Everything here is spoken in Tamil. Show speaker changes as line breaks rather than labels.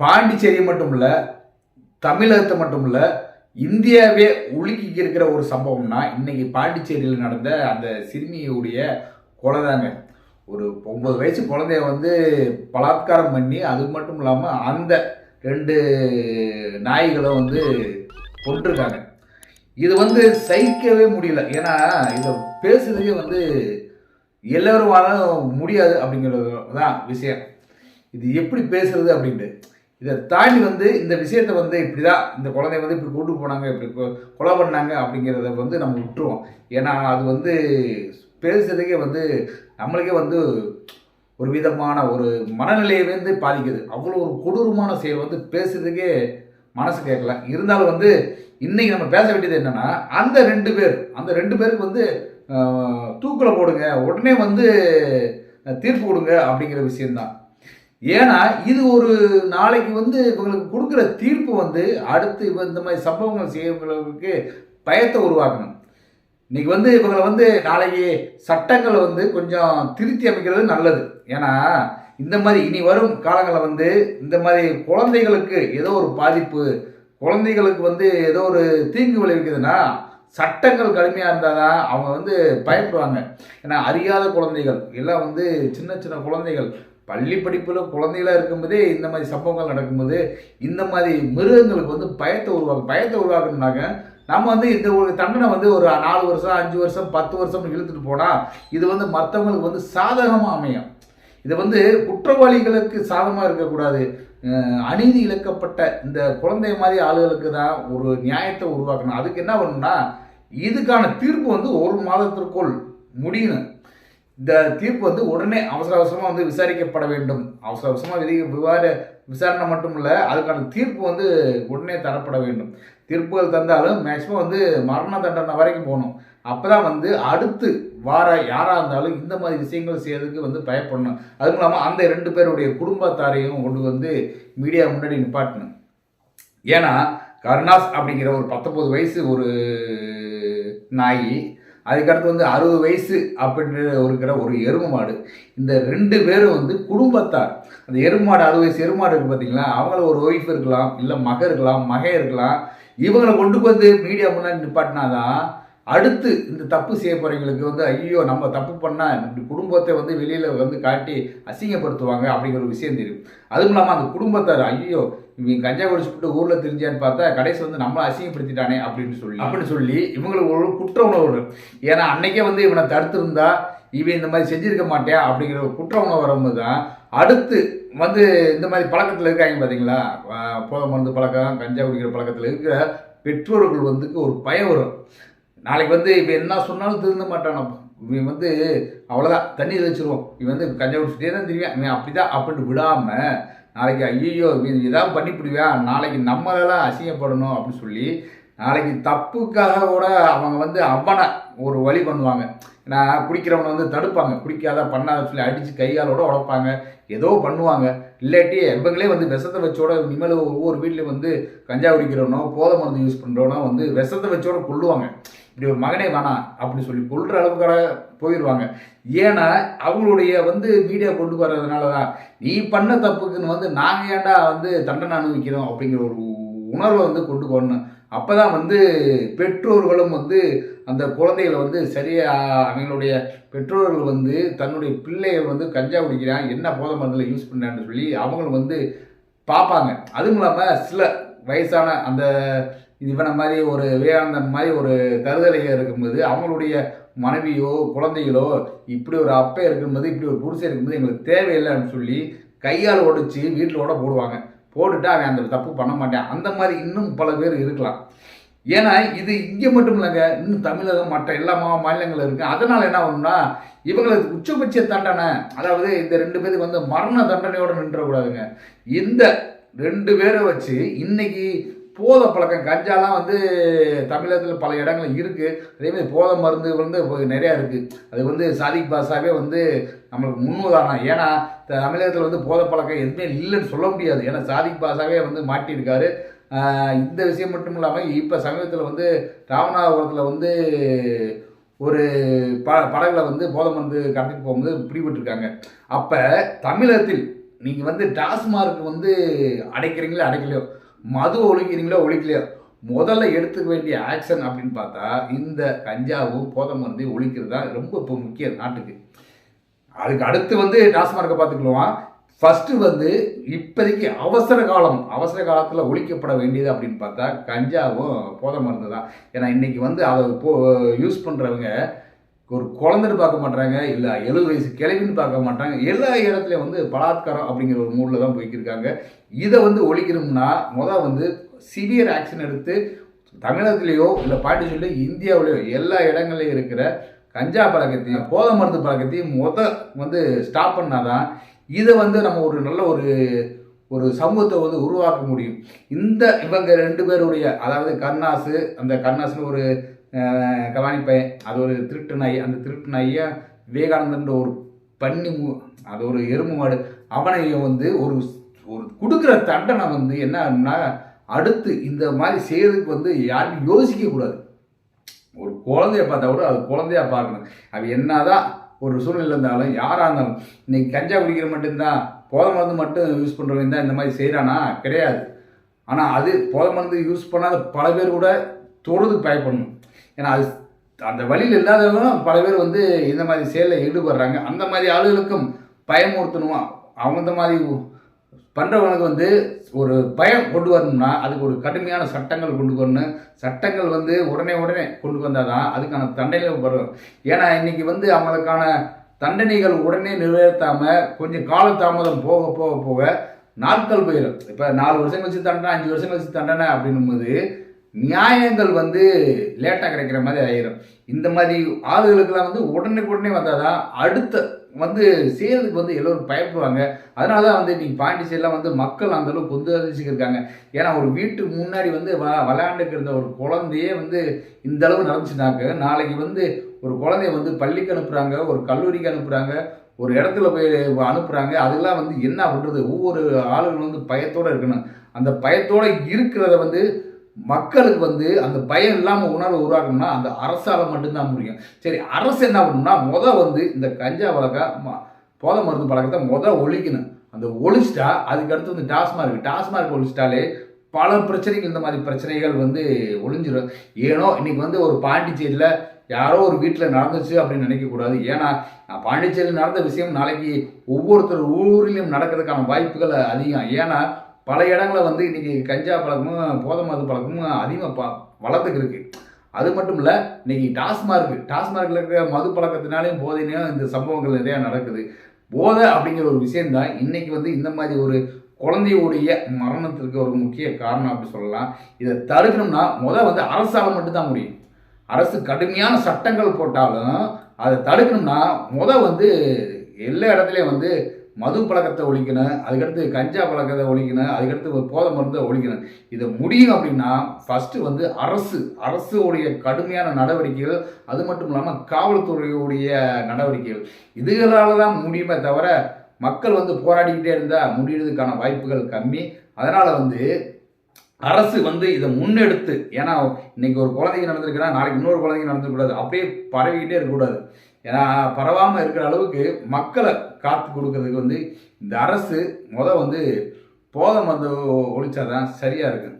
பாண்டிச்சேரி மட்டும் இல்லை தமிழகத்தை மட்டும் இல்லை இந்தியாவே உலுக்கி இருக்கிற ஒரு சம்பவம்னா இன்னைக்கு பாண்டிச்சேரியில் நடந்த அந்த சிறுமியுடைய கொலை தாங்க ஒரு ஒன்பது வயசு குழந்தைய வந்து பலாத்காரம் பண்ணி அது மட்டும் இல்லாமல் அந்த ரெண்டு நாய்களை வந்து கொண்டிருக்காங்க இது வந்து சகிக்கவே முடியல. ஏன்னா இதை பேசுறதுக்கே வந்து எல்லோரும் வாழ முடியாது அப்படிங்கிறது தான் விஷயம். இது எப்படி பேசுறது அப்படின்ட்டு. இதை தாண்டி வந்து இந்த விஷயத்தை வந்து இப்படி தான் இந்த குழந்தைய வந்து இப்படி கூட்டு போனாங்க இப்படி கொ- கொலை பண்ணாங்க அப்படிங்கிறத வந்து நம்ம விட்டுருவோம். ஏன்னா அது வந்து பேசுறதுக்கே வந்து நம்மளுக்கே வந்து ஒரு விதமான ஒரு மனநிலையை வந்து பாதிக்குது. அவ்வளோ ஒரு கொடூரமான செயல் வந்து பேசுறதுக்கே மனசு கேட்கல. இருந்தாலும் வந்து இன்னைக்கு நம்ம பேச வேண்டியது என்னன்னா அந்த ரெண்டு பேர் அந்த ரெண்டு பேருக்கு வந்து தூக்கில் போடுங்க உடனே வந்து தீர்ப்பு கொடுங்க அப்படிங்கிற விஷயம்தான். ஏன்னா இது ஒரு நாளைக்கு வந்து இவங்களுக்கு கொடுக்குற தீர்ப்பு வந்து அடுத்து இவ இந்த மாதிரி சம்பவங்கள் செய்யவங்களுக்கு பயத்தை உருவாக்கணும். இன்னைக்கு வந்து இவங்களை வந்து நாளைக்கு சட்டங்களை வந்து கொஞ்சம் திருத்தி அமைக்கிறது நல்லது. ஏன்னா இந்த மாதிரி இனி வரும் காலங்களில் வந்து இந்த மாதிரி குழந்தைகளுக்கு ஏதோ ஒரு பாதிப்பு குழந்தைகளுக்கு வந்து ஏதோ ஒரு தீங்கு விளைவிக்குதுன்னா சட்டங்கள் கடுமையாக இருந்தால் தான் அவங்க வந்து பயப்படுவாங்க. ஏன்னா அறியாத குழந்தைகள் எல்லாம் வந்து சின்ன சின்ன குழந்தைகள் பள்ளி படிப்பில் குழந்தைகளாக இருக்கும்போதே இந்த மாதிரி சம்பவங்கள் நடக்கும்போது இந்த மாதிரி மிருகங்களுக்கு வந்து பயத்தை உருவாக்கும் பயத்தை உருவாக்கணும்னாக்க நம்ம வந்து இந்த ஒரு தண்டனை வந்து ஒரு நாலு வருஷம் அஞ்சு வருஷம் பத்து வருஷம் இழுத்துட்டு போனால் இது வந்து மற்றவங்களுக்கு வந்து சாதகமாக அமையும். இது வந்து குற்றவாளிகளுக்கு சாதகமாக இருக்கக்கூடாது. அநீதி இழக்கப்பட்ட இந்த குழந்தை மாதிரி ஆளுகளுக்கு தான் ஒரு நியாயத்தை உருவாக்கணும். அதுக்கு என்ன பண்ணணும்னா இதுக்கான தீர்ப்பு வந்து ஒரு மாதத்திற்குள் முடியணும். இந்த தீர்ப்பு வந்து உடனே அவசர அவசரமாக வந்து விசாரிக்கப்பட வேண்டும். அவசர அவசரமாக விதி விவாத விசாரணை மட்டும் இல்லை அதுக்கான தீர்ப்பு வந்து உடனே தரப்பட வேண்டும். தீர்ப்புகள் தந்தாலும் மேக்ஸிமம் வந்து மரண தண்டனை வரைக்கும் போகணும். அப்போ தான் வந்து அடுத்து வார யாராக இருந்தாலும் இந்த மாதிரி விஷயங்கள் செய்யறதுக்கு வந்து பயப்படணும். அதுவும் இல்லாமல் அந்த ரெண்டு பேருடைய குடும்பத்தாரையும் கொண்டு வந்து மீடியா முன்னாடி நிப்பாட்டணும். ஏன்னா கருணாஸ் அப்படிங்கிற ஒரு பத்தொம்பது வயசு ஒரு நாய் அதுக்கடுத்து வந்து அறுபது வயசு அப்படின்னு இருக்கிற ஒரு எருமை மாடு. இந்த ரெண்டு பேரும் வந்து குடும்பத்தார். அந்த எருமை மாடு அறுபது வயசு எருமை மாடு பார்த்தீங்களா அவங்கள ஒரு ஒய்ஃப் இருக்கலாம் இல்லை மக இருக்கலாம் மகை இருக்கலாம். இவங்களை கொண்டு வந்து மீடியா முன்னாடி நிப்பாட்டினாதான் அடுத்து இந்த தப்பு செய்ய போகிறவங்களுக்கு வந்து ஐயோ நம்ம தப்பு பண்ணால் இப்படி குடும்பத்தை வந்து வெளியில் வந்து காட்டி அசிங்கப்படுத்துவாங்க அப்படிங்கிற ஒரு விஷயம் தெரியும். அதுவும் இல்லாமல் அந்த குடும்பத்தார் ஐயோ இவங்க கஞ்சா குடிச்சுட்டு ஊர்ல தெரிஞ்சான்னு பார்த்தா கடைசி வந்து நம்மளை அசிங்கப்படுத்திட்டானே அப்படின்னு சொல்லி. அப்படின்னு சொல்லி. இவங்களுக்கு ஒரு குற்ற உணர்வு. வரும். ஏன்னா அன்னைக்கே வந்து இவனை தடுத்திருந்தா இவன் இந்த மாதிரி செஞ்சிருக்க மாட்டேன் அப்படிங்கிற ஒரு குற்ற உணர்வு வரும்போது தான் அடுத்து வந்து இந்த மாதிரி பழக்கத்தில் இருக்காங்க பார்த்தீங்களா போதை மருந்து பழக்கம் கஞ்சா குடிக்கிற பழக்கத்தில் இருக்கிற பெற்றோர்கள் வந்து ஒரு பயம் வரும். நாளைக்கு வந்து இவன் என்ன சொன்னாலும் திருந்த மாட்டானப்பா இவன் வந்து அவ்வளோதான் தண்ணி வச்சிருவோம் இவன் வந்து கஞ்சா குடிச்சிட்டே தான் தெரியும் இவன் அப்படிதான் அப்படின்ட்டு விடாமல் நாளைக்கு ஐயோ இதான் பண்ணி பண்ணிவிடுவேன் நாளைக்கு நம்மளெல்லாம் அசிங்கப்படணும் அப்படின்னு சொல்லி நாளைக்கு தப்புக்காக கூட அவங்க வந்து அவனை ஒரு வழி பண்ணுவாங்க. ஏன்னா குடிக்கிறவனை வந்து தடுப்பாங்க. குடிக்காத பண்ணாத சொல்லி அடித்து கையாலோட உடைப்பாங்க. ஏதோ பண்ணுவாங்க. இல்லாட்டி இவங்களே வந்து விஷத்தை வச்சோட இனிமேல் ஒவ்வொரு வீட்லேயும் வந்து கஞ்சா குடிக்கிறவனோ போதை மருந்து யூஸ் பண்ணுறவனோ வந்து விஷத்தை வச்சோட கொள்ளுவாங்க இப்படி ஒரு மகனே வேணாம் அப்படி சொல்லி கொள்கிற அளவுக்கார போயிடுவாங்க ஏன்னா அவங்களுடைய வந்து மீடியா கொண்டு வர்றதுனால தான் நீ பண்ண தப்புக்குன்னு வந்து நாங்கள் ஏண்டா வந்து தண்டனை அனுபவிக்கிறோம் அப்படிங்கிற ஒரு உணர்வை வந்து கொண்டு வரணும். அப்போ தான் வந்து பெற்றோர்களும் வந்து அந்த குழந்தைகளை வந்து சரியாக அவங்களுடைய பெற்றோர்கள் வந்து தன்னுடைய பிள்ளைகள் வந்து கஞ்சா குடிக்கிறான் என்ன போதை மருந்தில் யூஸ் பண்ணான்னு சொல்லி அவங்களும் வந்து பார்ப்பாங்க. அதுவும் இல்லாமல் சில வயசான அந்த இவனை மாதிரி ஒரு விவேகானந்தன் மாதிரி ஒரு தருதலையாக இருக்கும்போது அவங்களுடைய மனைவியோ குழந்தைகளோ இப்படி ஒரு அப்பே இருக்கும்போது இப்படி ஒரு புருஷன் இருக்கும்போது எங்களுக்கு தேவையில்லைன்னு சொல்லி கையால் உடைச்சி வீட்டில் கூட போடுவாங்க. போட்டுட்டு அவன் அந்த தப்பு பண்ண மாட்டான். அந்த மாதிரி இன்னும் பல பேர் இருக்கலாம். ஏன்னா இது இங்கே மட்டும் இல்லைங்க. இன்னும் தமிழகம் மற்ற எல்லா மா மாநிலங்களும் இருக்குது அதனால் என்ன ஆகும்னா இவங்களுக்கு உச்சபட்ச தண்டனை அதாவது இந்த ரெண்டு பேருக்கு வந்து மரண தண்டனையோடு நின்றக்கூடாதுங்க. இந்த ரெண்டு பேரை வச்சு இன்னைக்கு போத பழக்கம் கஞ்சாலாம் வந்து தமிழகத்தில் பல இடங்கள் இருக்குது அதேமாதிரி போத மருந்து வந்து நிறையா இருக்குது அது வந்து சாதிக் பாஷாவே வந்து நம்மளுக்கு முன்னுதாரணம். ஏன்னா தமிழகத்தில் வந்து போத பழக்கம் எதுவுமே இல்லைன்னு சொல்ல முடியாது. ஏன்னா சாதிக் பாஷாவே வந்து மாட்டியிருக்காரு இந்த விஷயம் மட்டும் இல்லாமல் இப்போ சமீபத்தில் வந்து ராமநாதபுரத்தில் வந்து ஒரு ப படகுல வந்து போதை மருந்து கடத்திட்டு போகும்போது பிடிபட்டிருக்காங்க. அப்போ தமிழகத்தில் நீங்கள் வந்து டாஸ்மார்க் வந்து அடைக்கிறீங்களோ அடைக்கலையோ? மது ஒழிக்கிறீங்களோ ஒழிக்கலையோ முதல்ல எடுத்துக்க வேண்டிய ஆக்ஷன் அப்படின்னு பார்த்தா இந்த கஞ்சாவும் போதை மருந்தையும் ஒழிக்கிறது தான் ரொம்ப இப்போ முக்கியம் நாட்டுக்கு. அதுக்கு அடுத்து வந்து டாஸ்மார்க்கை பார்த்துக்கலாம்? ஃபஸ்ட்டு வந்து இப்போதைக்கு அவசர காலம் அவசர காலத்தில் ஒழிக்கப்பட வேண்டியது அப்படின்னு பார்த்தா கஞ்சாவும் போதை மருந்து தான் ஏன்னா இன்றைக்கி வந்து அதை போ யூஸ் பண்ணுறவங்க ஒரு குழந்தைன்னு பார்க்க மாட்டாங்க இல்லை எழுபது வயசு கிழவின்னு பார்க்க மாட்டாங்க எல்லா இடத்துலையும் வந்து பலாத்காரம் அப்படிங்கிற ஒரு மூடில் தான் போய்க்கிருக்காங்க. இதை வந்து ஒழிக்கணும்னா முதல் வந்து சிவியர் ஆக்ஷன் எடுத்து தமிழகத்திலேயோ இல்லை பாண்டிச்சேரியிலோ இந்தியாவிலேயோ எல்லா இடங்கள்லையும் இருக்கிற கஞ்சா பழக்கத்தையும் போதை மருந்து பழக்கத்தையும் முத வந்து ஸ்டாப் பண்ணாதான் இதை வந்து நம்ம ஒரு நல்ல ஒரு ஒரு சமூகத்தை வந்து உருவாக்க முடியும். இந்த இவங்க ரெண்டு பேருடைய அதாவது கருணாசு அந்த கருணாசுன்னு ஒரு அஹ், பையன் அது ஒரு திருட்டு நாய் அந்த திருட்டு நாயை விவேகானந்தன்ற ஒரு பன்னி அது ஒரு எறும்பு மாடு. அவனை வந்து ஒரு ஒரு கொடுக்குற தண்டனை வந்து என்ன ஆகும்னா அடுத்து இந்த மாதிரி செய்யறதுக்கு வந்து யாரும் யோசிக்க கூடாது. ஒரு குழந்தைய பார்த்தா கூட அது குழந்தையா பார்க்கணும். அது என்னதான் ஒரு சூழ்நிலை இருந்தாலும் யாராக இருந்தாலும் இன்னைக்கு கஞ்சா குடிக்கிற மட்டும்தான் போதை மருந்து மட்டும் யூஸ் பண்ணுறவங்க தான் இந்த மாதிரி செய்கிறானா கிடையாது. ஆனால் அது போதை மருந்து யூஸ் பண்ணாத பல பேர் கூட தொடுறதுக்கு பயப்படணும். ஏன்னா அது அந்த வழியில் இல்லாதவங்களும் பல பேர் வந்து இந்த மாதிரி செயலில் ஈடுபடுறாங்க. அந்த மாதிரி ஆளுகளுக்கும் பயமுறுத்தணுமா அவங்க இந்த மாதிரி பண்ணுறவனுக்கு வந்து ஒரு பயம் கொண்டு வரணும்னா அதுக்கு ஒரு கடுமையான சட்டங்கள் கொண்டு வரணும். சட்டங்கள் வந்து உடனே உடனே கொண்டு வந்தால் தான் அதுக்கான தண்டனைகள் வரும். ஏன்னா இன்னைக்கு வந்து அவங்களுக்கான தண்டனைகள் உடனே நிறைவேற்றாமல் கொஞ்சம் காலதாமதம் போக போக போக நாட்கள் போயிடும். இப்போ நாலு வருஷம் கழிச்சு தண்டனை அஞ்சு வருஷம் கழிச்சு தண்டனை அப்படின்னும்போது நியாயங்கள் வந்து லேட்டாக கிடைக்கிற மாதிரி ஆயிரும். இந்த மாதிரி ஆளுகளுக்கெல்லாம் வந்து உடனுக்குடனே வந்தால் தான் அடுத்த வந்து செய்கிறதுக்கு வந்து எல்லோரும் பயப்படுவாங்க. அதனால தான் வந்து நீங்கள் பாண்டிச்சேரியில் வந்து மக்கள் அந்தளவுக்கு அளவுக்கு கொந்து அதிர்ச்சிக்கிருக்காங்க ஏன்னா ஒரு வீட்டுக்கு முன்னாடி வந்து வ விளையாண்டுக்கு இருந்த ஒரு குழந்தையே வந்து இந்த அளவு நடந்துச்சுனாக்க நாளைக்கு வந்து ஒரு குழந்தைய வந்து பள்ளிக்கு அனுப்புகிறாங்க ஒரு கல்லூரிக்கு அனுப்புகிறாங்க ஒரு இடத்துல போய் அனுப்புகிறாங்க அதெல்லாம் வந்து என்ன பண்ணுறது ஒவ்வொரு ஆளுகளும் வந்து பயத்தோடு இருக்கணும். அந்த பயத்தோடு இருக்கிறத வந்து மக்களுக்கு வந்து அந்த பயம் இல்லாமல் உணர்வு உருவாக்கணும்னா அந்த அரசால் மட்டும்தான் முடியும். சரி அரசு என்ன பண்ணணும்னா மொதல் வந்து இந்த கஞ்சா வழக்க போதை மருந்து பழக்கத்தை மொதல் ஒழிக்கணும். அந்த ஒழிச்சிட்டா அதுக்கு அடுத்து வந்து டாஸ்மார்க் டாஸ்மார்க் ஒழிச்சிட்டாலே பல பிரச்சனைகள் இந்த மாதிரி பிரச்சனைகள் வந்து ஒழிஞ்சிடும் ஏனோ இன்னைக்கு வந்து ஒரு பாண்டிச்சேரியில் யாரோ ஒரு வீட்டில் நடந்துச்சு அப்படின்னு நினைக்கக்கூடாது. ஏன்னா பாண்டிச்சேரியில் நடந்த விஷயம் நாளைக்கு ஒவ்வொருத்தர் ஊரிலும் நடக்கிறதுக்கான வாய்ப்புகள் அதிகம். ஏன்னா பல இடங்களில் வந்து இன்றைக்கி கஞ்சா பழக்கமும் போதை மருந்து பழக்கமும் அதிகமாக ப வளர்த்துக்கு இருக்கு அது மட்டும் இல்லை இன்னைக்கு டாஸ்மார்க் டாஸ்மார்க்கில் இருக்கிற மது பழக்கத்தினாலையும் போதையிலையும் இந்த சம்பவங்கள் நிறையா நடக்குது. போதை அப்படிங்கிற ஒரு விஷயந்தான் இன்றைக்கி வந்து இந்த மாதிரி ஒரு குழந்தையுடைய மரணத்திற்கு ஒரு முக்கிய காரணம் அப்படி சொல்லலாம். இதை தடுக்கணும்னா முதல் வந்து அரசால் மட்டும்தான் முடியும். அரசு கடுமையான சட்டங்கள் போட்டாலும் அதை தடுக்கணும்னா முத வந்து எல்லா இடத்துலையும் வந்து மது பழக்கத்தை ஒழிக்கணும் அதுக்கடுத்து கஞ்சா பழக்கத்தை ஒழிக்கணும் அதுக்கடுத்து போதை மருந்தை ஒழிக்கணும் இதை முடியும் அப்படின்னா ஃபஸ்ட்டு வந்து அரசு அரசுடைய கடுமையான நடவடிக்கைகள் அது மட்டும் இல்லாமல் காவல்துறையுடைய நடவடிக்கைகள். இதுகளால் தான் முடியுமே தவிர மக்கள் வந்து போராடிக்கிட்டே இருந்தால் முடியறதுக்கான வாய்ப்புகள் கம்மி. அதனால் வந்து அரசு வந்து இதை முன்னெடுத்து ஏன்னா இன்னைக்கு ஒரு குழந்தைங்க நடந்திருக்குன்னா நாளைக்கு இன்னொரு குழந்தைங்க நடந்துக்கூடாது அப்படியே பரவிக்கிட்டே இருக்கக்கூடாது. ஏன்னா பரவாமல் இருக்கிற அளவுக்கு மக்களை காத்து கொடுக்கறதுக்கு வந்து இந்த அரசு முத வந்து போதை மருந்து ஒழிச்சாதான் சரியாக இருக்கும்.